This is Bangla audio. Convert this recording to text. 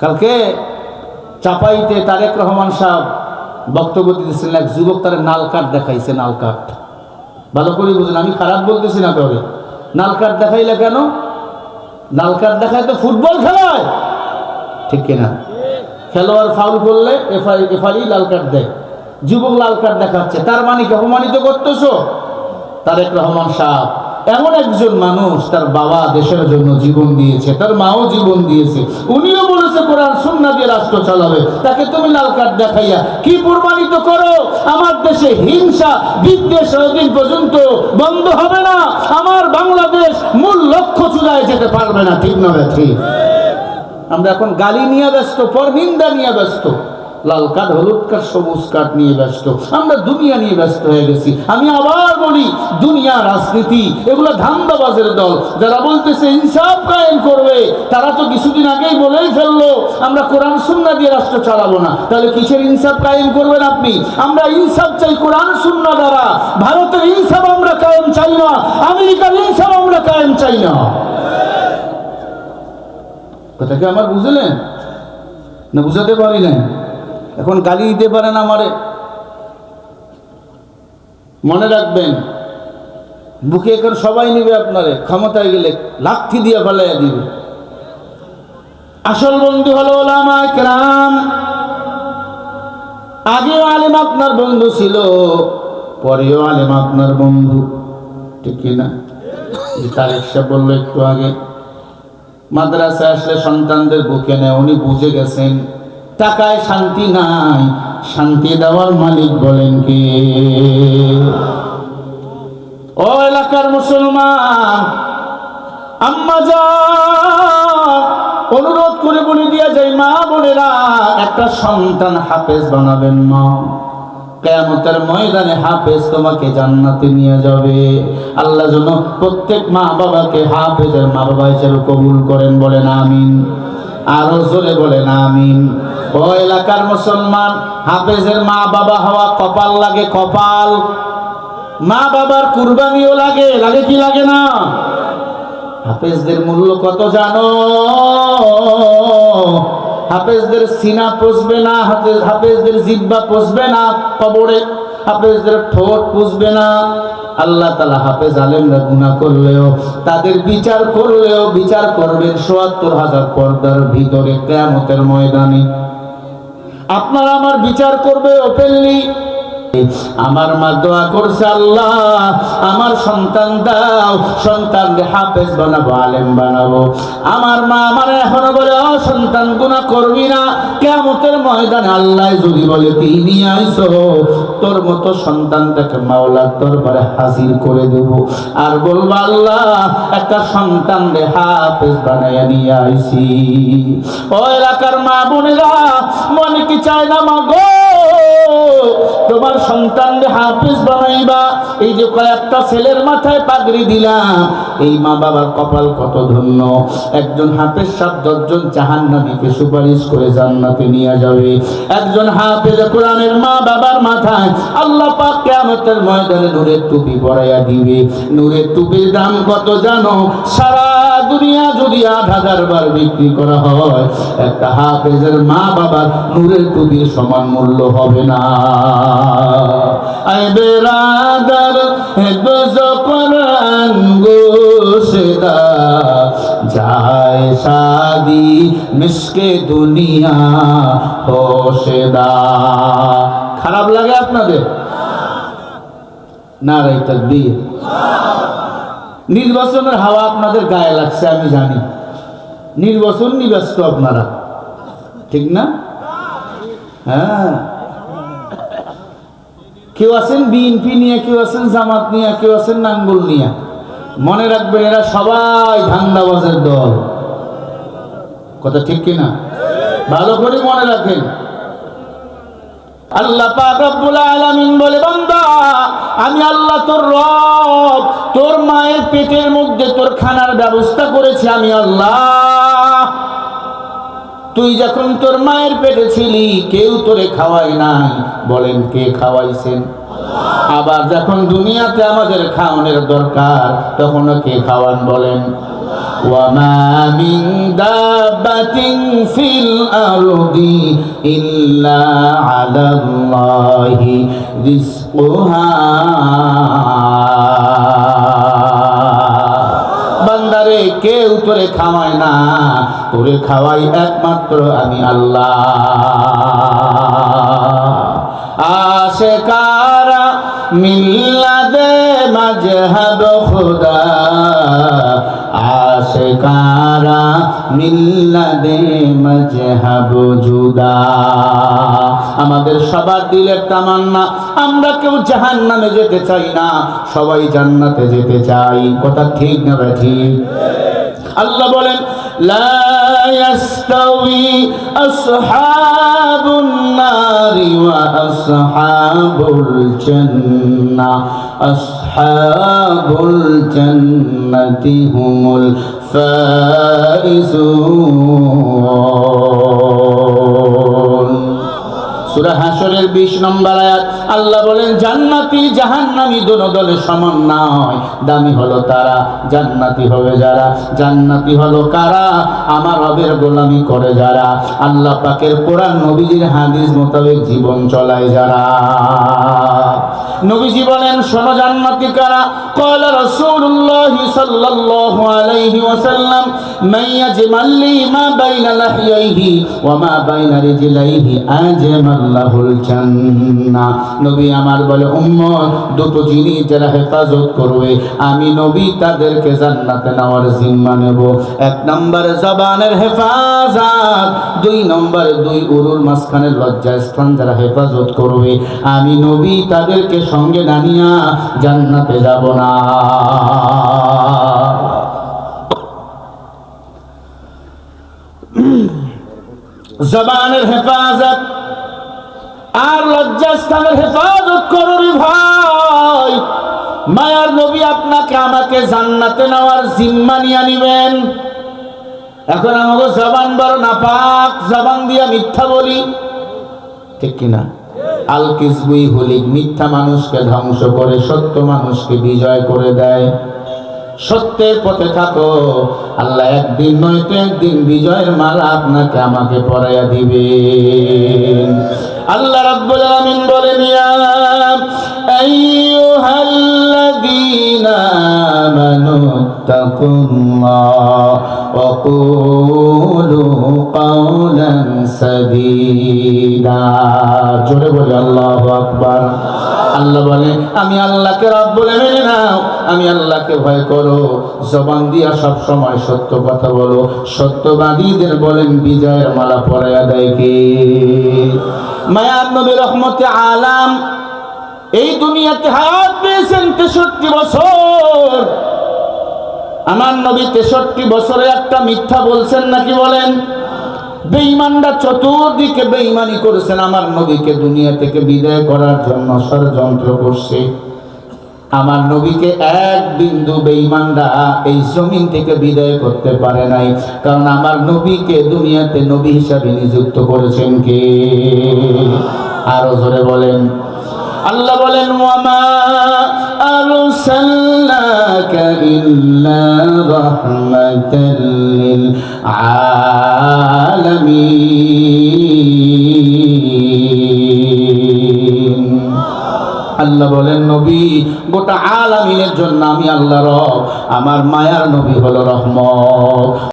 কালকে চাপাইতে তারেক রহমান সাহেব বক্তব্য দিতেছিলেন, এক যুবক তার নাল কাঠ দেখাইছে, নাল কাঠ। ভালো করে বুঝলেন আমি খারাপ বলতেছি না তবে। নাল কাঠ দেখাইলে কেন? লাল কার্ড দেখায় তো ফুটবল খেলায়। ঠিক কিনা? খেলোয়াড় ফাউল করলে এফআই এফআই লাল কার্ড দেয়। যুবক লাল কার্ড দেখাচ্ছে। তার মানে অপমানিত করতেছো? তারেক রহমান সাহ এমন একজন মানুষ তার বাবা দেশের জন্য জীবন দিয়েছে, তার মাও জীবন দিয়েছে। উনিও বলেছে, কোরআন সুন্না দিয়ে রাষ্ট্র চালাবে। তাকে তুমি লাল কার্ড দেখাইয়া কি প্রমাণিত করো? আমার দেশে হিংসা বিদ্বেষ দিন পর্যন্ত বন্ধ হবে না। আমার বাংলাদেশ মূল লক্ষ্য চূড়ায় যেতে পারবে না। ঠিক নয় ঠিক। আমরা এখন গালি নিয়ে ব্যস্ত পর নিন্দা নিয়ে ব্যস্ত। লাল কাঠ, হলুদ কাঠ, সবুজ কাঠ নিয়ে ব্যস্ত। আমরা দুনিয়া নিয়ে ব্যস্ত হয়ে গেছি। আমি আবার বলি, দুনিয়া, রাজনীতি, এগুলো ধান্দাবাজের দল। যারা বলতেছে ইনসাফ কায়েম করবে, তারা তো কিছুদিন আগেই বলেই ফেলল, আমরা কোরআন, সুন্না দিয়ে রাষ্ট্র চালাবো না। তাহলে কিসের ইনসাফ কায়েম করবেন আপনি? আমরা ইনসাফ চাই কোরআন, সুন্না দ্বারা। ভারতের ইনসাফ আমরা কায়েম চাই না, আমেরিকার ইনসাফ আমরা কায়েম চাই না। কথা কি আমার বুঝলেন? না বুঝাতে পারি না এখন গালি দিতে পারেন আমারে। মনে রাখবেন, বুকে এখন সবাই নিবে আপনারে, ক্ষমতায় গেলে লাথি দিয়ে ফেলাইয়া দিবে। আসল বন্ধু হলো ওলামা কেরাম। আগেও আলেম আপনার বন্ধু ছিল, পরেও আলেম আপনার বন্ধু। ঠিক কিনা তারেক সাহেব বলল একটু আগে, মাদ্রাসায় আসলে সন্তানদের বুকে নেয়, উনি বুঝে গেছেন। টাকায় শান্তি নাই। শান্তি দেওয়ার মালিক বলেন কে? ও এলাকার মুসলমান, আম্মা যা অনুরোধ করে বলে দিয়া যায়, মা বোনেরা, একটা সন্তান হাফেজ বানাবেন মা। কেয়ামতের ময়দানে হাফেজ তোমাকে জান্নাতে নিয়ে যাবে। আল্লাহ প্রত্যেক মা বাবাকে হাফেজের মা বাবা হিসেবে কবুল করেন, বলেন আমিন। আরও জোরে বলেন, আমিন। ও এলাকার মুসলমান, হাফেজের মা বাবা হওয়া কপাল লাগে কপাল। মা বাবার কুরবানিও লাগে লাগে কি লাগে না? হাফেজদের মূল্য কত জানো? হাফেজদের সিনা পুষবে না, হাফেজ হাফেজদের জিব্বা পুষবে না কবরে, হাফেজদের ঠোঁট পুষবে না। আল্লাহ তালা হাফেজ আলেমরা গুণা করলেও, তাদের বিচার করলেও, বিচার করবেন সোয়াত্তর হাজার পর্দার ভিতরে কেয়ামতের ময়দানে। আপনারা আমার বিচার করবে ওপেনলি আমার মা দোয়া করছে, আল্লাহ, আমার সন্তান দাও সন্তান হাফেজ বানাবো, আলেম বানাবো। আমার মা আমার এখনও বলে, ও সন্তান গুণা করবি না। কেমতের ময়দানে আল্লাহ যদি বলে, তিনি আইসো তোর মতো সন্তানটাকে মাওলার দরবারে হাজির করে দেব। আর বলব, আল্লাহ, একটা সন্তান রে হাফেজ বানাইয়া নিয়ে আইছি। ও এলাকার মা বোনেরা, মনে কি চায় না মা গো? তোমার সন্তানকে হাফিজ বানাইবা। এই যে কয়েকটা ছেলের মাথায় পাগড়ি দিলাম। এই মা বাবার কপাল কত ধন্য। একজন হাফেজ সাত দশজন জাহান নামীকে সুপারিশ করে জান্নাতে নিয়ে যাবে। একজন হাফেজ কোরআনের মা বাবার মাথায় আল্লাহ পাক কেয়ামতের ময়দানে নূরের টুপি পরাইয়া দিবে। নূরের টুপির দাম কত জানো? সারা দুনিয়া যদি আট হাজার বার বিক্রি করা হয়, একটা হাফেজের মা বাবার নূরের টুপির সমান মূল্য হবে না। আয় বেরাদার হেফজ কোরআন গোশদা যায় শাদি মিশকে দুনিয়া হোশেদা খারাপ লাগে আপনাদের? না রাই তাকবীর। নির্বাচনের হাওয়া আপনাদের গায়ে লাগছে, আমি জানি। নির্বাচন নিব্যস্ত আপনারা। ঠিক না? হ্যাঁ। কেউ আছেন বিএনপি নিয়ে, কেউ আছেন জামাত নিয়ে, কেউ আছেন নাঙ্গল নিয়ে। মনে রাখবেন এরা সবাই ধান্দাবাজের দল। কথা ঠিক কিনা? ভালো করে মনে রাখেন। আল্লাহ পাক রব্বুল আলামিন বলে, বান্দা, আমি আল্লাহ তোর রব, তোর মায়ের পেটের মধ্যে তোর খানার ব্যবস্থা করেছি, আমি আল্লাহ তুই যখন তোর মায়ের পেটে ছিলি কেউ তোরে খাওয়াই নাই বলেন কে খাওয়াইছেন আবার যখন দুনিয়াতে আমাদের খাওয়ানোর দরকার তখন কে খাওয়ান বলেন وما من دابة في الأرض إلا على الله رزقها বান্দারে কেউ তোরে খাওয়ায় না? তোরে খাওয়াই একমাত্র আমি আল্লাহ। মিলাদে মাঝে হা খুদা। আশেকারা মিল্লাদে মজহব জুদা। আমাদের সবার দিলের তামান্না, আমরা কেউ জাহান যেতে চাই না, সবাই জান্নাতে যেতে চাই। কথা ঠিক না ঠিক আল্লাহ বলেন لا يستوي أصحاب النار وأصحاب الجنة. أصحاب الجنة هم الفائزون. সুরা হাসরের বিশ নম্বর আয়াত, আল্লাহ বলেন, জান্নাতি দোনো দলে সমান না হয়। দামি হলো তারা, জান্নাতি হবে যারা। জান্নাতি হলো কারা? আমার রবের গোলামি করে যারা। আল্লাহ পাকের কোরআন, নবীজির হাদিস মোতাবেক জীবন চলায় যারা। নবীজি বলেন, শোনো জান্নাতি কারা? কয়লা রসুল্লাহ সাল্লাল্লাহু আলাইহি ওয়াসাল্লাম মাইয়া জিমাল্লি মা বাইনা লাহিয়াইহি আমার বলে, উম্মত, দুটো জিনিস যারা হেফাজত করবে, আমি নবী তাদেরকে জান্নাতে নেওয়ার জিম্মা নেব। এক নম্বরে জবানের হেফাজত, দুই নম্বর দুই উরুর মাঝখানে লজ্জা স্থান যারা হেফাজত করবে, আমি নবী তাদেরকে সঙ্গে নানিয়া জান্নাতে যাব না। জবানের হেফাজত আর লজ্জাস্থানের হেফাজত করুন ভাই। মায়ার নবী আপনাকে আমাকে জান্নাতে নেওয়ার জিম্মা নিয়ে নিবেন। এখন আমাকে জবান বড় নাপাক, জবান দিয়া মিথ্যা বলি। ঠিক কিনা? আল কিসবুই হলি মিথ্যা মানুষকে ধ্বংস করে, সত্য মানুষকে বিজয় করে দেয়। সত্যের পথে থাকো। আল্লাহ একদিন নয়তো একদিন বিজয়ের মালা আপনাকে আমাকে পরাইয়া দিবে। আল্লাহ রাব্বুল আলামিন বলেন, ইয়া আইয়ুহাল্লাযীনা তাকুল্লাহ ওয়া কুলু কাওলান সাদীদা জোরে বলি, আল্লাহু আকবার। আল্লাহ বলে, আমি আল্লাহকে রব বলে মেনে নাও। আমি আল্লাহকে ভয় করো। জবান দিয়া সব সময় সত্য কথা বলো। সত্যবাদীদের বলেন, বিজয়ের মালা পরাইয়া দেয় কে? মায়ার নবী রহমতে আলাম এই দুনিয়াতে হায়াত পেয়েছেন তেষট্টি বছর। আমার নবী তেষট্টি বছরে একটা মিথ্যা বলছেন নাকি বলেন? বেঈমানরা চতুর্দিকে বেঈমানি করেছেন আমার নবীকে দুনিয়া থেকে বিদায় করার জন্য ষড়যন্ত্র করছে। আমার নবীকে এক বিন্দু বেঈমানরা এই জমিন থেকে বিদায় করতে পারে নাই, কারণ আমার নবীকে দুনিয়াতে নবী হিসাবে নিযুক্ত করেছেন কে? আরও জোরে বলেন। আল্লাহ বলেন ওয়ামা আরসালনাকা إلا رحمة للعالمين. আল্লাহ বলেন, নবী, গোটা আলামিনের জন্য আমি আল্লাহ রব, আমার মায়ার নবী হলো রহমত।